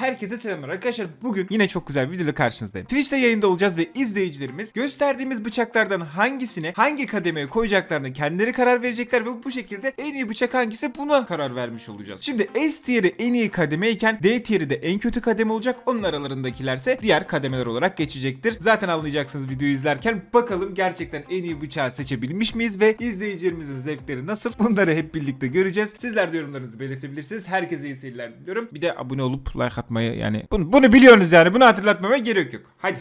Herkese selamlar arkadaşlar. Bugün yine çok güzel bir videoyla karşınızdayım. Twitch'te yayında olacağız ve izleyicilerimiz gösterdiğimiz bıçaklardan hangisini hangi kademeye koyacaklarını kendileri karar verecekler ve bu şekilde en iyi bıçak hangisi buna karar vermiş olacağız. Şimdi S tier'i en iyi kademeyken D tier'i de en kötü kademe olacak. Onun aralarındakilerse diğer kademeler olarak geçecektir. Zaten anlayacaksınız videoyu izlerken. Bakalım gerçekten en iyi bıçağı seçebilmiş miyiz ve izleyicilerimizin zevkleri nasıl? Bunları hep birlikte göreceğiz. Sizler de yorumlarınızı belirtebilirsiniz. Herkese iyi seyirler diliyorum. Bir de abone olup like atmayı yani bunu, bunu biliyorsunuz yani bunu hatırlatmama gerek yok. Hadi.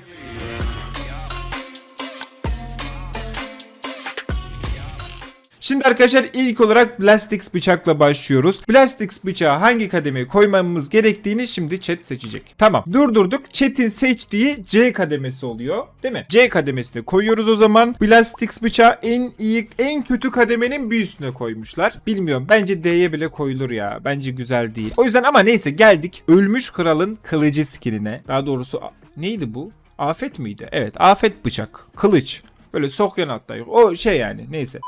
Şimdi arkadaşlar ilk olarak Blastix bıçakla başlıyoruz. Blastix bıçağı hangi kademeye koymamız gerektiğini şimdi chat seçecek. Tamam durdurduk. Chat'in seçtiği C kademesi oluyor. Değil mi? C kademesine koyuyoruz o zaman. Blastix bıçağı en iyi, en kötü kademenin bir üstüne koymuşlar. Bilmiyorum. Bence D'ye bile koyulur ya. Bence güzel değil. O yüzden ama neyse geldik. Ölmüş kralın kılıcı skinine. Daha doğrusu neydi bu? Afet miydi? Evet. Afet bıçak. Kılıç. Böyle sokyan hatta yok. O şey yani. Neyse.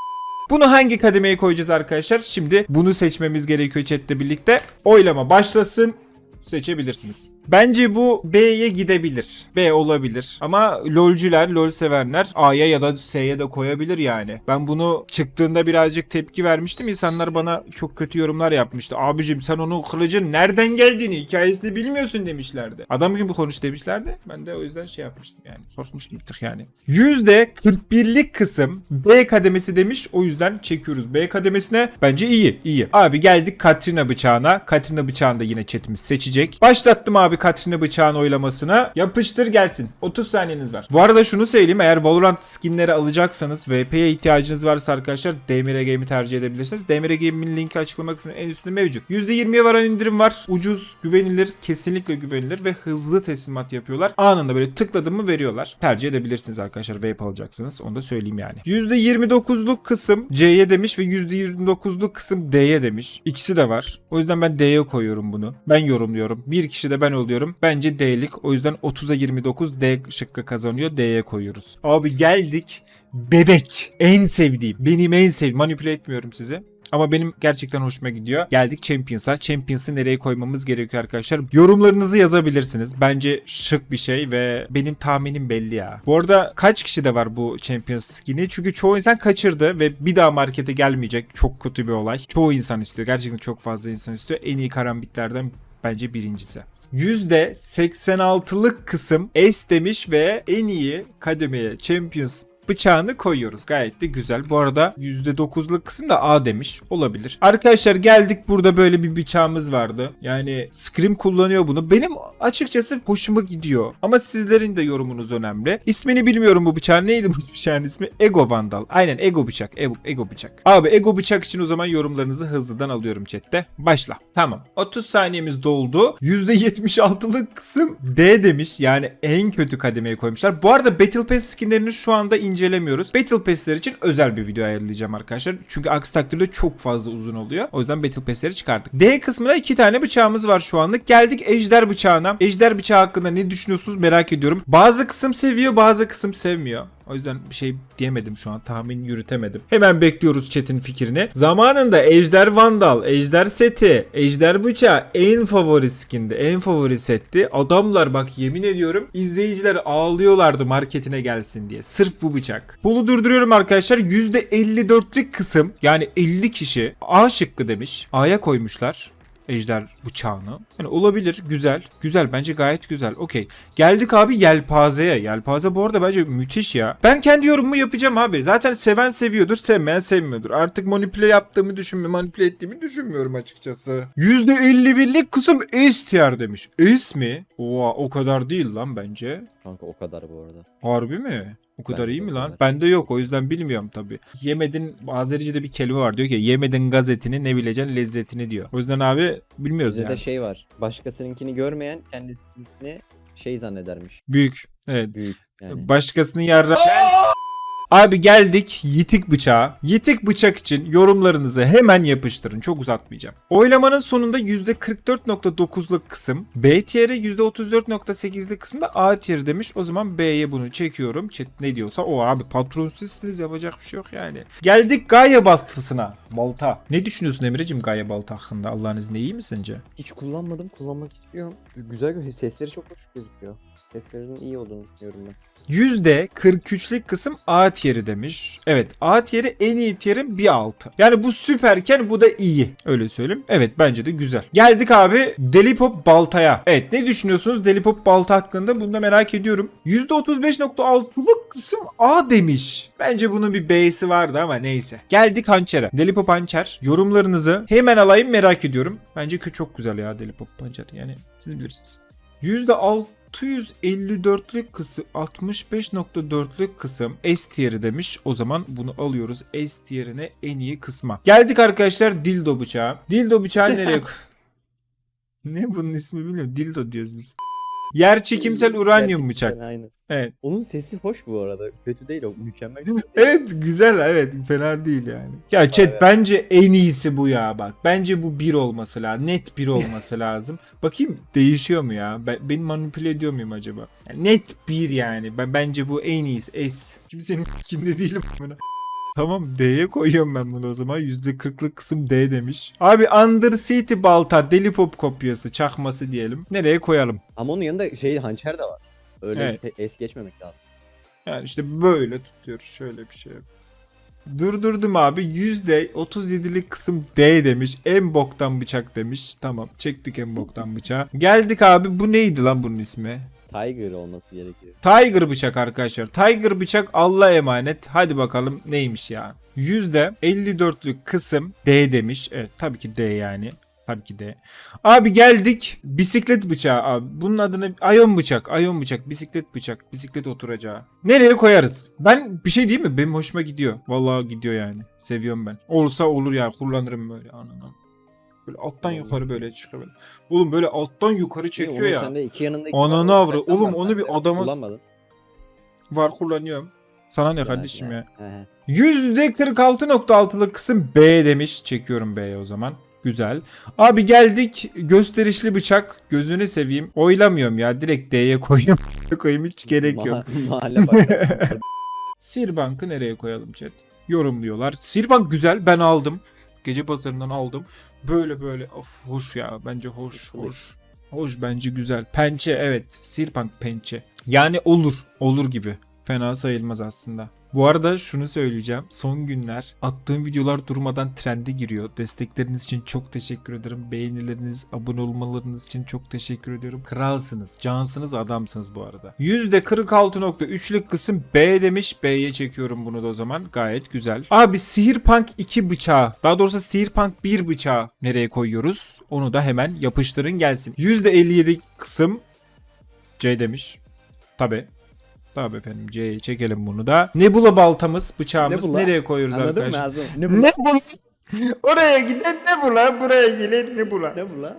Bunu hangi kademeye koyacağız arkadaşlar? Şimdi bunu seçmemiz gerekiyor chatte birlikte. Oylama başlasın. Seçebilirsiniz. Bence bu B'ye gidebilir. B olabilir. Ama LoL'cüler, LoL sevenler A'ya ya da S'ye de koyabilir yani. Ben bunu çıktığında birazcık tepki vermiştim. İnsanlar bana çok kötü yorumlar yapmıştı. Abicim sen onun kılıcın nereden geldiğini, hikayesini bilmiyorsun demişlerdi. Adam gibi konuş demişlerdi. Ben de o yüzden şey yapmıştım yani. Korkmuştum bir tık yani. %41'lik kısım B kademesi demiş. O yüzden çekiyoruz B kademesine. Bence iyi, iyi. Abi geldik Katrina bıçağına. Katrina bıçağını da yine chatimiz seçecek. Başlattım abi Katrina bıçağın oylamasına. Yapıştır gelsin. 30 saniyeniz var. Bu arada şunu söyleyeyim. Eğer Valorant skinleri alacaksanız VP'ye ihtiyacınız varsa arkadaşlar DMR Game'i tercih edebilirsiniz. DMR Game'in linki açıklama kısmının en üstünde mevcut. %20'ye varan indirim var. Ucuz, güvenilir, kesinlikle güvenilir ve hızlı teslimat yapıyorlar. Anında böyle tıkladım mı veriyorlar. Tercih edebilirsiniz arkadaşlar vape alacaksınız. Onu da söyleyeyim yani. %29'luk kısım C'ye demiş ve %29'luk kısım D'ye demiş. İkisi de var. O yüzden ben D'ye koyuyorum bunu. Ben yorumluyorum. Bir kişi de ben oluyorum. Bence D'lik. O yüzden 30'a 29 D şıkkı kazanıyor. D'ye koyuyoruz. Abi geldik. Bebek. En sevdiğim. Benim en sevdiğim. Manipüle etmiyorum sizi. Ama benim gerçekten hoşuma gidiyor. Geldik Champions'a. Champions'ı nereye koymamız gerekiyor arkadaşlar? Yorumlarınızı yazabilirsiniz. Bence şık bir şey ve benim tahminim belli ya. Bu arada kaç kişi de var bu Champions skin'i? Çünkü çoğu insan kaçırdı ve bir daha markete gelmeyecek. Çok kötü bir olay. Çoğu insan istiyor. Gerçekten çok fazla insan istiyor. En iyi karambitlerden bence birincisi. %86'lık kısım S demiş ve en iyi kademeye Champions bıçağını koyuyoruz. Gayet de güzel. Bu arada %9'luk kısım da A demiş. Olabilir. Arkadaşlar geldik burada böyle bir bıçağımız vardı. Yani Scream kullanıyor bunu. Benim açıkçası hoşuma gidiyor. Ama sizlerin de yorumunuz önemli. İsmini bilmiyorum bu bıçağın. Neydi bu bıçağın ismi? Ego Vandal. Aynen Ego bıçak. Ego, Ego bıçak. Abi Ego bıçak için o zaman yorumlarınızı hızlıdan alıyorum chatte. Başla. Tamam. 30 saniyemiz doldu. %76'lık kısım D demiş. Yani en kötü kademeye koymuşlar. Bu arada Battle Pass skinlerini şu anda incelemiyoruz. Battle Pass'ler için özel bir video ayarlayacağım arkadaşlar. Çünkü aksi takdirde çok fazla uzun oluyor. O yüzden Battle Pass'leri çıkardık. D kısmına iki tane bıçağımız var şu anlık. Geldik Ejder bıçağına. Ejder bıçağı hakkında ne düşünüyorsunuz merak ediyorum. Bazı kısım seviyor bazı kısım sevmiyor. O yüzden bir şey diyemedim şu an. Tahmin yürütemedim. Hemen bekliyoruz chat'in fikrini. Zamanında Ejder Vandal, Ejder seti, Ejder bıçağı en favori skindi. En favori setti. Adamlar bak yemin ediyorum izleyiciler ağlıyorlardı marketine gelsin diye. Sırf bu bıçak. Bunu durduruyorum arkadaşlar. %54'lük kısım yani 50 kişi A şıkkı demiş. A'ya koymuşlar ejder bıçağını. Yani olabilir. Güzel. Güzel. Bence gayet güzel. Okey. Geldik abi yelpazeye. Yelpaze bu arada bence müthiş ya. Ben kendi yorumumu yapacağım abi. Zaten seven seviyordur. Sevmeyen sevmiyordur. Artık manipüle yaptığımı düşünmüyorum. Manipüle ettiğimi düşünmüyorum açıkçası. %51'lik kısım S tier demiş. S mi? Oha o kadar değil lan bence. Kanka o kadar bu arada. Harbi mi? O kadar Bence iyi mi lan? Bende yok o yüzden bilmiyorum tabi. Yemedin Azerice'de bir kelime var diyor ki yemedin gazetini ne bileceksin lezzetini diyor. O yüzden abi bilmiyoruz Bizde yani. de şey var. Başkasınınkini görmeyen kendisininkini şey zannedermiş. Büyük. Evet. Büyük yani. Başkasının yarra... Abi geldik yitik bıçağa. Yitik bıçak için yorumlarınızı hemen yapıştırın. Çok uzatmayacağım. Oylamanın sonunda %44.9'luk kısım B tier'e %34.8'lik kısımda A tier demiş. O zaman B'ye bunu çekiyorum. Chat ne diyorsa o abi patronsizsiniz yapacak bir şey yok yani. Geldik Gaia baltasına. Balta. Ne düşünüyorsun Emre'cim Gaia balta hakkında? Allah'ın izniyle iyi mi sence? Hiç kullanmadım. Kullanmak istiyorum. Güzel. Sesleri çok hoş gözüküyor. Seslerinin iyi olduğunu düşünüyorum ben. %43'lük kısım A tier'i demiş. Evet A tier'i en iyi tier'in bir altı. Yani bu süperken bu da iyi. Öyle söyleyeyim. Evet bence de güzel. Geldik abi Delipop baltaya. Evet ne düşünüyorsunuz Delipop balta hakkında? Bunu da merak ediyorum. %35.6'lık kısım A demiş. Bence bunun bir B'si vardı ama neyse. Geldik hançere. Delipop hançer. Yorumlarınızı hemen alayım merak ediyorum. Bence çok güzel ya Delipop hançer. Yani siz bilirsiniz. %6 654'lük kısım 65.4'lük kısım S tier'i demiş. O zaman bunu alıyoruz S tier'ine en iyi kısma. Geldik arkadaşlar dildo bıçağı. Dildo bıçağı nereye Ne bunun ismi bilmiyorum. Dildo diyoruz biz. Yer çekimsel uranyum bıçak. Aynen. Evet. Onun sesi hoş bu arada. Kötü değil o. Mükemmel. Evet güzel evet fena değil yani. Ya chat Evet. bence en iyisi bu ya bak. Bence bu bir olması lazım. Net bir olması lazım. Bakayım değişiyor mu ya? Ben, beni manipüle ediyor muyum acaba? Yani net bir yani. Ben bence bu en iyisi. S. Kimsenin fikinde değilim buna. Tamam D'ye koyuyorum ben bunu o zaman. %40'lık kısım D demiş. Abi Under City Balta Deli Pop kopyası çakması diyelim. Nereye koyalım? Ama onun yanında şey hançer de var. Öyle Evet. pe- es geçmemek lazım. Yani işte böyle tutuyoruz. Şöyle bir şey. Durdurdum abi. %37'lik kısım D demiş. En boktan bıçak demiş. Tamam çektik en boktan bıçağı. Geldik abi. Bu neydi lan bunun ismi? Tiger olması gerekiyor. Tiger bıçak arkadaşlar. Tiger bıçak Allah emanet. Hadi bakalım neymiş ya. %54'lük kısım D demiş. Evet tabii ki D yani. Tabii ki D. Abi geldik bisiklet bıçağı abi. Bunun adını ayon bıçak. Ayon bıçak. Bisiklet bıçak. Bisiklet oturacağı. Nereye koyarız? Ben bir şey diyeyim mi? Benim hoşuma gidiyor. Vallahi gidiyor yani. Seviyorum ben. Olsa olur ya. Kullanırım böyle. Ananı. Böyle alttan yukarı böyle çıkıyor böyle. Oğlum böyle alttan yukarı çekiyor Onun ya. İki yanında iki Ananı avra- Oğlum onu bir adama- Kullanmadın. Var kullanıyorum. Sana ne kardeşim ya? He. %46.6'lık kısım B demiş. Çekiyorum B'ye o zaman. Güzel. Abi geldik gösterişli bıçak. Gözünü seveyim. Oylamıyorum ya. Direkt D'ye koyayım. koyayım hiç gerek yok. Ma- mahalle. Sirbank'ı nereye koyalım chat? Yorumluyorlar. Sirbank güzel. Ben aldım. Gece pazarından aldım. Böyle böyle. Of hoş ya. Bence hoş. Hoş. Hoş bence güzel. Pençe evet. Sirbank pençe. Yani olur. Olur gibi. Fena sayılmaz aslında. Bu arada şunu söyleyeceğim. Son günler attığım videolar durmadan trende giriyor. Destekleriniz için çok teşekkür ederim. Beğenileriniz, abone olmalarınız için çok teşekkür ediyorum. Kralsınız, cansınız, adamsınız bu arada. %46.3'lük kısım B demiş. B'ye çekiyorum bunu da o zaman. Gayet güzel. Abi Sihirpunk 2 bıçağı. Daha doğrusu Sihirpunk 1 bıçağı nereye koyuyoruz? Onu da hemen yapıştırın gelsin. %57 kısım C demiş. Tabi. Tabi efendim C'ye çekelim bunu da. Nebula baltamız, bıçağımız Nebula. nereye koyuyoruz Anladın mı arkadaşlar? Azam? Ne bu? Ne bu? Oraya giden ne bu lan? Buraya gelen ne bu lan? Ne bu la?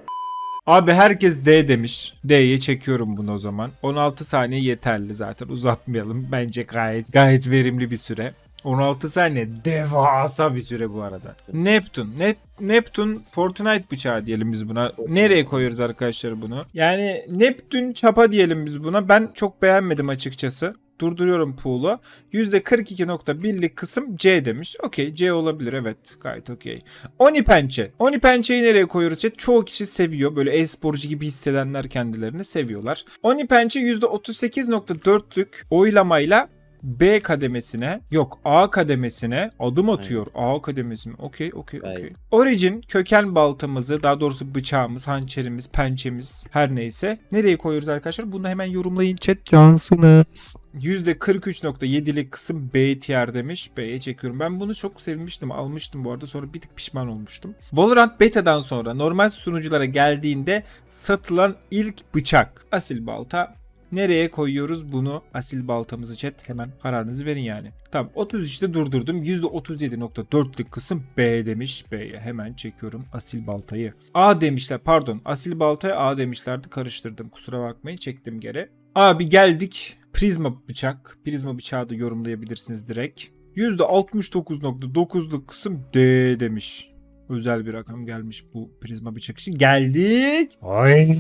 Abi herkes D demiş. D'ye çekiyorum bunu o zaman. 16 saniye yeterli zaten uzatmayalım. Bence gayet gayet verimli bir süre. 16 saniye devasa bir süre bu arada. Neptun. Ne, Neptun Fortnite bıçağı diyelim biz buna. Nereye koyuyoruz arkadaşlar bunu? Yani Neptün çapa diyelim biz buna. Ben çok beğenmedim açıkçası. Durduruyorum pool'u. %42.1'lik kısım C demiş. Okey C olabilir evet. Gayet okey. Oni pençe. Oni pençeyi nereye koyuyoruz? chat? Çoğu kişi seviyor. Böyle e-sporcu gibi hissedenler kendilerini seviyorlar. Oni pençe %38.4'lük oylamayla B kademesine yok A kademesine adım atıyor. A kademesine. Okey okey okey. Origin köken baltamızı daha doğrusu bıçağımız, hançerimiz, pençemiz her neyse nereye koyuyoruz arkadaşlar? Bunu hemen yorumlayın chat. Cansınız. %43.7'lik kısım B tier demiş. B'ye çekiyorum. Ben bunu çok sevmiştim. Almıştım bu arada. Sonra bir tık pişman olmuştum. Valorant beta'dan sonra normal sunuculara geldiğinde satılan ilk bıçak. Asil balta. Nereye koyuyoruz bunu? Asil baltamızı chat. Hemen kararınızı verin yani. Tamam 33'te durdurdum. %37.4'lük kısım B demiş. B'ye hemen çekiyorum asil baltayı. A demişler pardon. Asil baltaya A demişlerdi. Karıştırdım. Kusura bakmayın. Çektim geri. Abi geldik Prizma bıçak. Prizma bıçağı da yorumlayabilirsiniz direkt. %69.9'luk kısım D demiş. Özel bir rakam gelmiş bu prizma bıçak için. Geldik. Ay.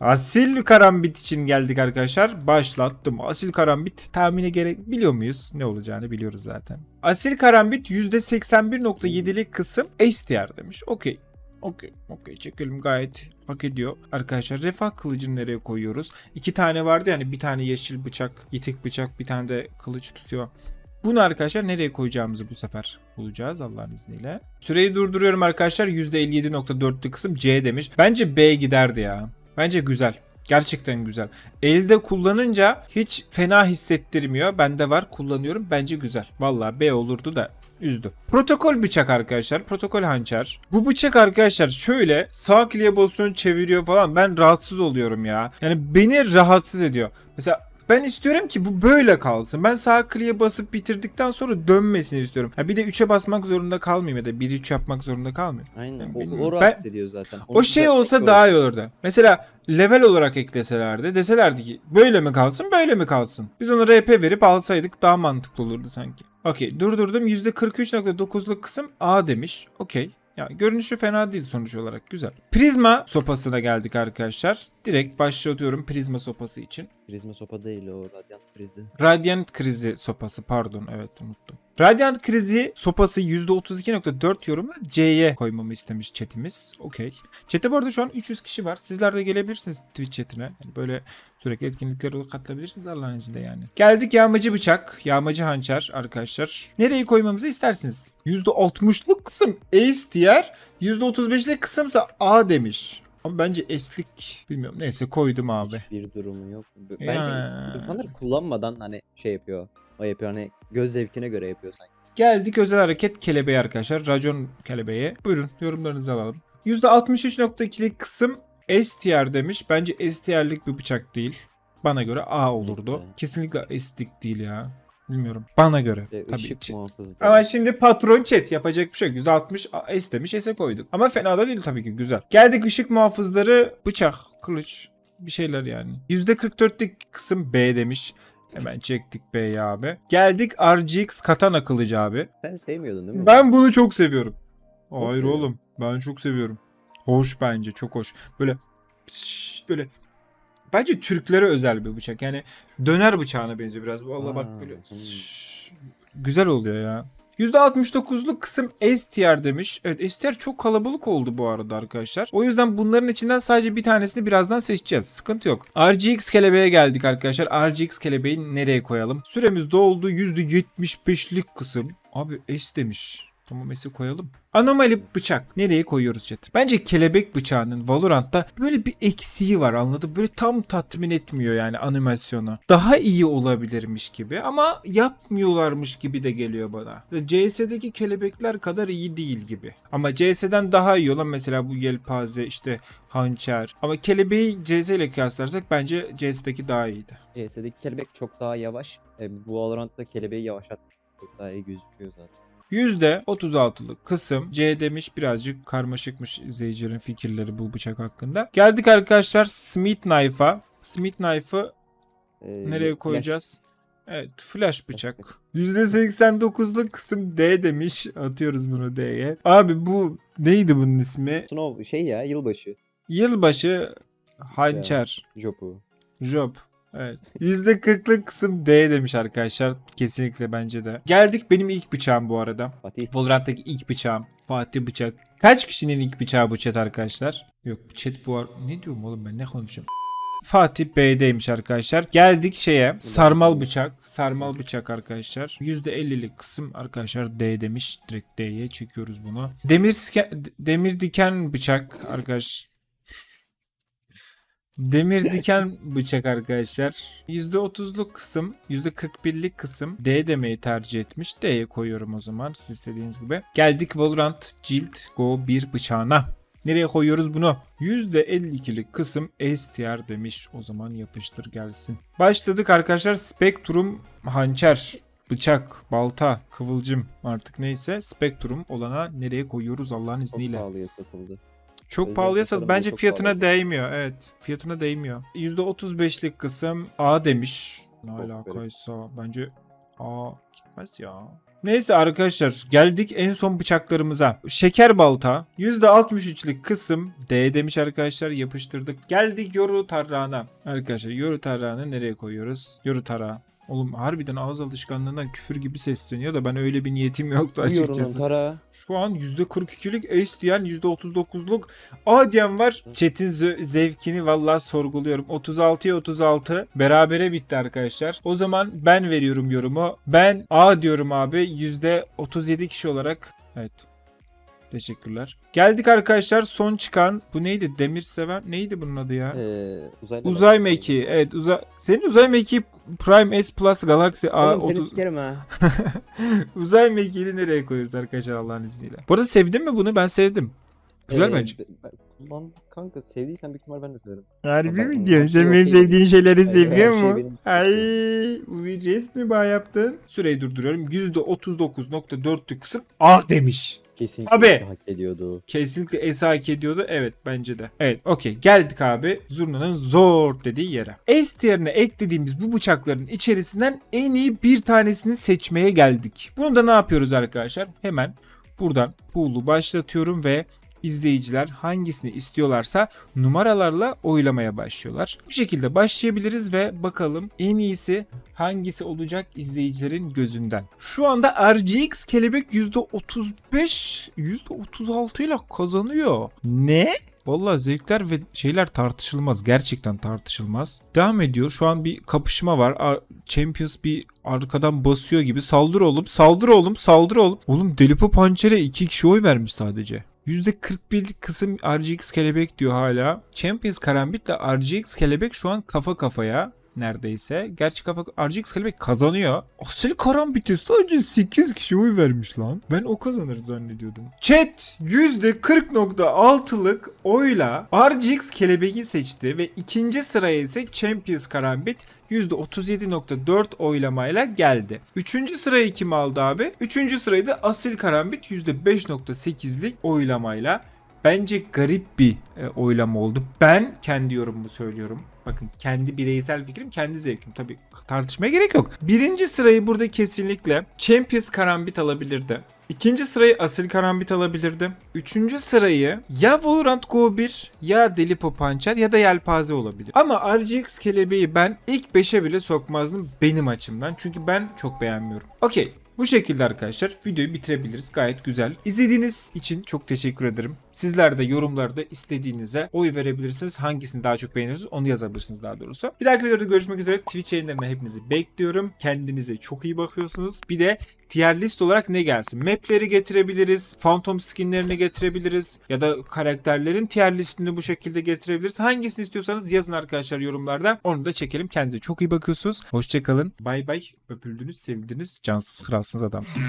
Asil karambit için geldik arkadaşlar. Başlattım. Asil karambit tahmine gerek biliyor muyuz? Ne olacağını biliyoruz zaten. Asil karambit %81.7'lik kısım tier demiş. Okey. Okey. Okey. Çekelim gayet hak ediyor. Arkadaşlar refah kılıcını nereye koyuyoruz? İki tane vardı yani bir tane yeşil bıçak, yitik bıçak, bir tane de kılıç tutuyor. Bunu arkadaşlar nereye koyacağımızı bu sefer bulacağız Allah'ın izniyle. Süreyi durduruyorum arkadaşlar. %57.4'lü kısım C demiş. Bence B giderdi ya. Bence güzel. Gerçekten güzel. Elde kullanınca hiç fena hissettirmiyor. Bende var kullanıyorum. Bence güzel. Vallahi B olurdu da üzdü. Protokol bıçak arkadaşlar. Protokol hançer. Bu bıçak arkadaşlar şöyle sağ kliğe basıyorsun çeviriyor falan. Ben rahatsız oluyorum ya. Yani beni rahatsız ediyor. Mesela ben istiyorum ki bu böyle kalsın. Ben sağ kliğe basıp bitirdikten sonra dönmesini istiyorum. Ha bir de 3'e basmak zorunda kalmayayım ya da 1-3 yapmak zorunda kalmayayım. Aynen. O, bilmiyorum. o Ben- rahatsız ediyor zaten. O şey olsa daha iyi olurdu. Mesela level olarak ekleselerdi. Deselerdi ki böyle mi kalsın böyle mi kalsın. Biz onu RP verip alsaydık daha mantıklı olurdu sanki. Okey durdurdum. %43.9'luk kısım A demiş. Okey. Ya görünüşü fena değil sonuç olarak güzel. Prizma sopasına geldik arkadaşlar. Direkt başlatıyorum prizma sopası için. Prizma sopa değil o radyant prizdi. Radiant krizi sopası pardon evet unuttum. Radiant krizi sopası %32.4 yorumla C'ye koymamı istemiş chatimiz. Okey. Chat'te bu arada şu an 300 kişi var. Sizler de gelebilirsiniz Twitch chatine. Yani böyle sürekli etkinliklere katılabilirsiniz Allah'ın izniyle yani. Geldik yağmacı bıçak, yağmacı hançer arkadaşlar. Nereye koymamızı istersiniz? %60'lık kısım Ace tier, %35'lik kısımsa A demiş. Ama bence eslik bilmiyorum. Neyse koydum abi. Bir durumu yok. Bence Ya. insanlar kullanmadan hani şey yapıyor. O yapıyor hani göz zevkine göre yapıyor sanki. Geldik özel hareket kelebeği arkadaşlar. Racon kelebeği. Buyurun yorumlarınızı alalım. %63.2'lik kısım S tier demiş. Bence S tier'lik bir bıçak değil. Bana göre A olurdu. Kesinlikle S'lik değil ya. Bilmiyorum. Bana göre. İşte Tabii. ışık muhafızı. Ama şimdi patron chat yapacak bir şey yok. 160 S demiş S'e koyduk. Ama fena da değil tabii ki güzel. Geldik ışık muhafızları bıçak, kılıç bir şeyler yani. %44'lik kısım B demiş. Hemen çektik B'yi abi. Geldik RGX katana kılıcı abi. Sen sevmiyordun değil mi? Ben bunu çok seviyorum. Hayır seviyorsun? oğlum. Ben çok seviyorum. Hoş bence. Çok hoş. Böyle şşş, böyle bence Türklere özel bir bıçak. Yani döner bıçağına benziyor biraz. Vallahi Aa, bak böyle güzel oluyor ya. %69'luk kısım S tier demiş. Evet S tier çok kalabalık oldu bu arada arkadaşlar. O yüzden bunların içinden sadece bir tanesini birazdan seçeceğiz. Sıkıntı yok. RGX kelebeğe geldik arkadaşlar. RGX kelebeği nereye koyalım? Süremiz doldu. %75'lik kısım. Abi S demiş. Tamam S'i koyalım. Anomali bıçak. Nereye koyuyoruz chat? Bence kelebek bıçağının Valorant'ta böyle bir eksiği var anladın? Böyle tam tatmin etmiyor yani animasyonu. Daha iyi olabilirmiş gibi ama yapmıyorlarmış gibi de geliyor bana. CS'deki kelebekler kadar iyi değil gibi. Ama CS'den daha iyi olan mesela bu yelpaze işte hançer. Ama kelebeği CS ile kıyaslarsak bence CS'deki daha iyiydi. CS'deki kelebek çok daha yavaş. E, bu Valorant'ta kelebeği yavaşlat. Çok daha iyi gözüküyor zaten. %36'lık kısım C demiş birazcık karmaşıkmış izleyicilerin fikirleri bu bıçak hakkında. Geldik arkadaşlar Smith Knife'a. Smith Knife'ı E, nereye flash- koyacağız? Evet flash bıçak. %89'luk kısım D demiş. Atıyoruz bunu D'ye. Abi bu neydi bunun ismi? Snow şey ya yılbaşı. Yılbaşı hançer. Jopu. Job. Evet. %40'lık kısım D demiş arkadaşlar. Kesinlikle bence de. Geldik benim ilk bıçağım bu arada. Fatih. Valorant'taki ilk bıçağım. Fatih bıçak. Kaç kişinin ilk bıçağı bu chat arkadaşlar? Yok chat bu ar- Ne diyorum oğlum ben ne konuşuyorum? Fatih B'deymiş arkadaşlar. Geldik şeye. Sarmal bıçak. Sarmal bıçak arkadaşlar. %50'lik kısım arkadaşlar D demiş. Direkt D'ye çekiyoruz bunu. Demir demir diken bıçak arkadaş. Demir diken bıçak arkadaşlar. %30'luk kısım, %41'lik kısım D demeyi tercih etmiş. D'ye koyuyorum o zaman siz istediğiniz gibi. Geldik Valorant Cilt Go 1 bıçağına. Nereye koyuyoruz bunu? %52'lik kısım S tier demiş. O zaman yapıştır gelsin. Başladık arkadaşlar. Spectrum hançer, bıçak, balta, kıvılcım artık neyse. Spectrum olana nereye koyuyoruz Allah'ın Çok izniyle. pahalıya satıldı. Çok Özel pahalıya sat. Bence çok fiyatına pahalı. değmiyor. Evet. Fiyatına değmiyor. %35'lik kısım A demiş. Ne Çok alakaysa. Bence A gitmez ya. Neyse arkadaşlar geldik en son bıçaklarımıza. Şeker balta %63'lük kısım D demiş arkadaşlar yapıştırdık. Geldik yoru tarrağına. Arkadaşlar yoru tarrağını nereye koyuyoruz? Yoru tarağı. Oğlum harbiden ağız alışkanlığından küfür gibi sesleniyor da ben öyle bir niyetim yoktu açıkçası. tara. Şu an %42'lik ace diyen %39'luk A diyen var. Chat'in zevkini vallahi sorguluyorum. 36'ya 36 berabere bitti arkadaşlar. O zaman ben veriyorum yorumu. Ben A diyorum abi. %37 kişi olarak. Evet. Teşekkürler. Geldik arkadaşlar son çıkan bu neydi? Demir seven neydi bunun adı ya? Ee, Uzay mekiği. Evet uzay. Senin uzay mekiği Prime S Plus Galaxy A Oğlum seni 30 sikerim ha. uzay mekiğini nereye koyuyoruz arkadaşlar Allah'ın izniyle. Bu arada sevdin mi bunu? Ben sevdim. Güzel Ee, bence. be- ben- Kullan kanka sevdiysen büyük ihtimal ben de severim. Harbi Ben- mi diyorsun? Sen benim yok. sevdiğin şeyleri seviyor şey mu? benim Ay, bu bir jest mi bağ yaptın? Süreyi durduruyorum. %39.4'lük kısım A demiş. Kesinlikle Abi. hak ediyordu. Kesinlikle Esa hak ediyordu. Evet bence de. Evet okey geldik abi Zurna'nın zor dediği yere. S tierine eklediğimiz bu bıçakların içerisinden en iyi bir tanesini seçmeye geldik. Bunu da ne yapıyoruz arkadaşlar? Hemen buradan pool'u başlatıyorum ve izleyiciler hangisini istiyorlarsa numaralarla oylamaya başlıyorlar. Bu şekilde başlayabiliriz ve bakalım en iyisi hangisi olacak izleyicilerin gözünden. Şu anda RGX kelebek %35 %36 ile kazanıyor. Ne? Vallahi zevkler ve şeyler tartışılmaz. Gerçekten tartışılmaz. Devam ediyor. Şu an bir kapışma var. Ar- Champions bir arkadan basıyor gibi. Saldır oğlum, saldır oğlum, saldır oğlum. Oğlum Delipo Pançer'e iki kişi oy vermiş sadece. %41'lik kısım RGX kelebek diyor hala. Champions Karambit ile RGX kelebek şu an kafa kafaya neredeyse. Gerçi kafa RGX kelebek kazanıyor. Asil Karambit'e sadece 8 kişi oy vermiş lan. Ben o kazanır zannediyordum. Chat %40.6'lık oyla RGX kelebeği seçti ve ikinci sıraya ise Champions Karambit %37.4 oylamayla geldi. Üçüncü sırayı kim aldı abi? Üçüncü sırayı da Asil Karambit %5.8'lik oylamayla Bence garip bir e, oylama oldu. Ben kendi yorumumu söylüyorum. Bakın kendi bireysel fikrim, kendi zevkim. Tabii tartışmaya gerek yok. Birinci sırayı burada kesinlikle Champions Karambit alabilirdi. İkinci sırayı Asil Karambit alabilirdi. Üçüncü sırayı ya Valorant Go 1 ya Delipo Pançer ya da Yelpaze olabilir. Ama RGX kelebeği ben ilk 5'e bile sokmazdım benim açımdan. Çünkü ben çok beğenmiyorum. Okey. Bu şekilde arkadaşlar videoyu bitirebiliriz. Gayet güzel. İzlediğiniz için çok teşekkür ederim. Sizler de yorumlarda istediğinize oy verebilirsiniz. Hangisini daha çok beğeniyorsunuz onu yazabilirsiniz daha doğrusu. Bir dahaki videoda görüşmek üzere. Twitch yayınlarına hepinizi bekliyorum. Kendinize çok iyi bakıyorsunuz. Bir de tier list olarak ne gelsin? Map'leri getirebiliriz. Phantom skinlerini getirebiliriz. Ya da karakterlerin tier listini bu şekilde getirebiliriz. Hangisini istiyorsanız yazın arkadaşlar yorumlarda. Onu da çekelim. Kendinize çok iyi bakıyorsunuz. Hoşçakalın. Bay bay. Öpüldünüz, sevildiniz. Cansız kralsınız adamsınız.